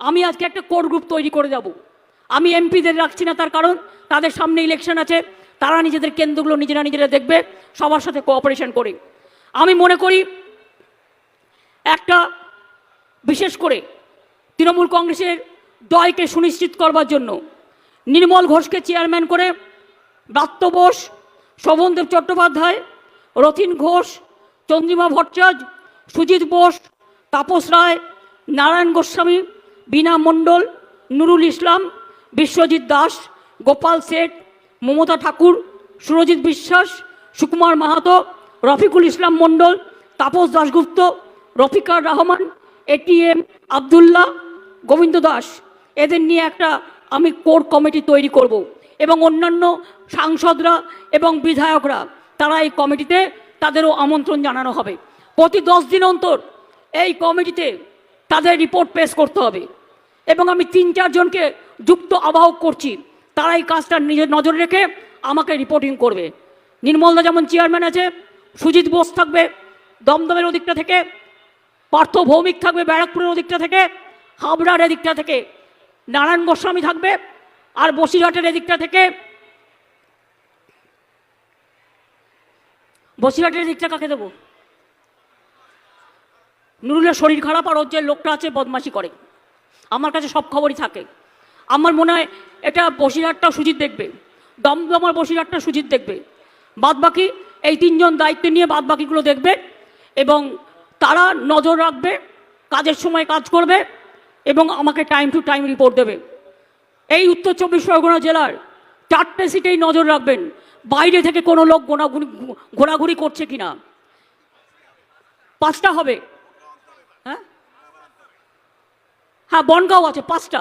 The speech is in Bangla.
আমি আজকে একটা কোর গ্রুপ তৈরি করে যাব। আমি এমপিদের রাখছি না তার কারণ, তাদের সামনে ইলেকশন আছে, তারা নিজেদের কেন্দ্রগুলো নিজেরা নিজেরা দেখবে, সবার সাথে কোঅপারেশন করে। আমি মনে করি, একটা বিশেষ করে তৃণমূল কংগ্রেসের দলকে সুনিশ্চিত করবার জন্য নির্মল ঘোষকে চেয়ারম্যান করে ব্রাত্য বোস, শোভনদেব চট্টোপাধ্যায়, রথিন ঘোষ, চন্দ্রিমা ভট্টাচার্য, সুজিত বোস, তাপস রায়, নারায়ণ গোস্বামী বীণা মণ্ডল, নুরুল ইসলাম, বিশ্বজিৎ দাস, গোপাল শেঠ, মমতা ঠাকুর, সুরজিৎ বিশ্বাস, সুকুমার মাহাতো, রফিকুল ইসলাম মণ্ডল, তাপস দাশগুপ্ত, রফিকার রহমান এটিএম আবদুল্লাহ, গোবিন্দ দাস। এদের নিয়ে একটা আমি কোর কমিটি তৈরি করব এবং অন্যান্য সাংসদরা এবং বিধায়করা, তারা এই কমিটিতে তাদেরও আমন্ত্রণ জানানো হবে। প্রতি দশ দিন অন্তর এই কমিটিতে তাদের রিপোর্ট পেশ করতে হবে। এবং আমি তিন চারজনকে যুক্ত আবাহক করছি। তারা এই কাজটা নিজের নজরে রেখে আমাকে রিপোর্টিং করবে। নির্মলদা যেমন চেয়ারম্যান আছে, সুজিত বোস থাকবে, দমদমের ওদিকটা থেকে, পার্থ ভৌমিক থাকবে, ব্যারাকপুরের ওদিকটা থেকে, হাবড়ার এদিকটা থেকে, নারায়ণ গোস্বামী থাকবে, আর বসিরহাটের এদিকটা থেকে, বসিরহাটের এদিকটা কাকে দেবো? নুরুলের শরীর খারাপ আর ওর যে লোকটা আছে বদমাশি করে। আমার কাছে সব খবরই থাকে। আমার মনে হয় এটা বসিরহাটটা সুজিত দেখবে। দমদমার বসিরহাটটা সুজিত দেখবে। বাদবাকি এই তিনজন দায়িত্ব নিয়ে বাদবাকিগুলো দেখবে এবং তারা নজর রাখবে, কাজের সময় কাজ করবে এবং আমাকে টাইম টু টাইম রিপোর্ট দেবে। এই উত্তর চব্বিশ পরগনা জেলার চারটে সিটেই নজর রাখবেন। বাইরে থেকে কোনো লোক গোনাগুনি ঘোরাঘুরি করছে কিনা। পাঁচটা হবে হ্যাঁ হ্যাঁ বনগাঁও আছে পাঁচটা।